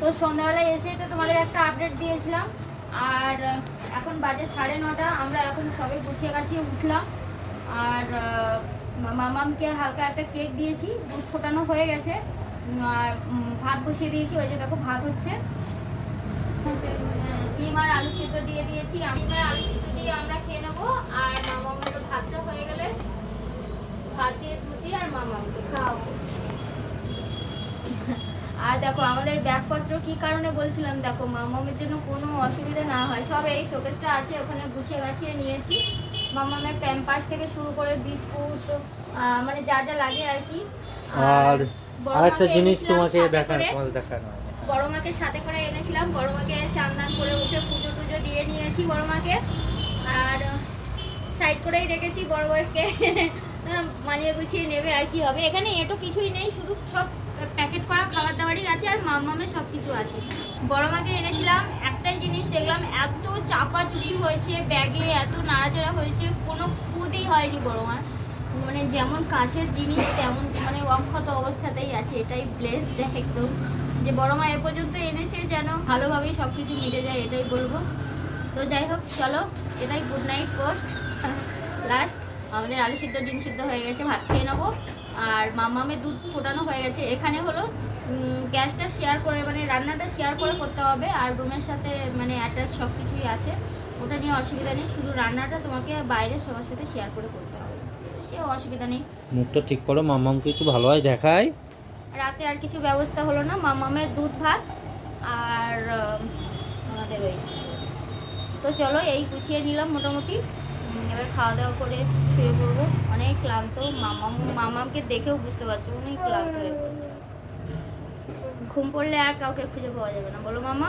তো সন্ধ্যাবেলায় এসেই তো তোমাদের একটা আপডেট দিয়েছিলাম। আর এখন বাজে সাড়ে নটা, আমরা এখন সবে গুছিয়ে গাছিয়ে উঠলাম। আর মামামকে হালকা একটা কেক দিয়েছি, দুধ ফোটানো হয়ে গেছে। আর ভাত বসিয়ে দিয়েছি, ওই যে দেখো ভাত হচ্ছে। ডিম আর আলু সিদ্ধ দিয়ে দিয়েছি ডিম আর আলু সিদ্ধ দিয়ে আমরা খেয়ে নেব। আর মামামের ভাতটা হয়ে গেলে ভাত দিয়ে দুধ দিয়ে আর মামামকে খাওয়াবো আর দেখো আমাদের ব্যাগপত্র কি কারণে বলছিলাম দেখো মামামের জন্য কোনো অসুবিধা না হয়। সব এই শোকেসটা আছে ওখানে গুছিয়ে গাছিয়ে নিয়েছি। মামামের প্যাম্পার্স থেকে শুরু করে বিস্কুট মানে যা যা লাগে আর কি। আর আরেকটা জিনিস তোমাকে দেখানো। তোমাদের দেখানো বড় মাকে সাথে করে এনেছিলাম বড় মাকে চান্দান করে উঠে পুজো টুজো দিয়ে নিয়েছি বড় মাকে আর সাইড করেই রেখেছি বড় মাকে মানিয়ে গুছিয়ে নেবে আর কি হবে। এখানে এটো কিছুই নেই শুধু সব আর সব কিছু আছে। বড় মাকে এনেছিলাম, একটাই জিনিস দেখলাম, এত চাপা চুপি হয়েছে, ব্যাগে এত নাড়াচাড়া হয়েছে, কোনো খুদই হয়নি বড় মার মানে যেমন কাছের জিনিস, তেমন মানে অক্ষত অবস্থাতেই আছে, এটাই ব্লেসড একদম। যে বড় মা এ পর্যন্ত এনেছে যেন ভালোভাবেই সব কিছু মিটে যায়, এটাই বলব। তো যাই হোক, চলো, এটাই গুড নাইট পোস্ট লাস্ট আমাদের আলু সিদ্ধ, ডিম সিদ্ধ হয়ে গেছে, ভাত খেয়ে নেব। আর মামামের দুধ ফোটানো হয়ে গেছে। এখানে হলো গ্যাসটা শেয়ার করে মানে রান্নাটা শেয়ার করে করতে হবে আর রুমের সাথে মানে অ্যাটাচ সব কিছুই আছে। ওটা নিয়ে অসুবিধা নেই শুধু রান্নাটা তোমাকে বাইরে সবার সাথে শেয়ার করে করতে হবে। সে অসুবিধা নেই। মুখটা ঠিক করো মামামকে একটু ভালোভাবে দেখায় রাতে আর কিছু ব্যবস্থা হলো না মামামের দুধ ভাত আর আমাদের ওই তো চলো এই গুছিয়ে নিলাম মোটামুটি। এবার খাওয়া দাওয়া করে শুয়ে পড়ব। অনেক ক্লান্ত। মামা মামাকে দেখেও বুঝতে পারছ অনেক ক্লান্ত হয়ে পড়ছে। ঘুম পড়লে আর কাউকে খুঁজে পাওয়া যাবে না। বলো মামা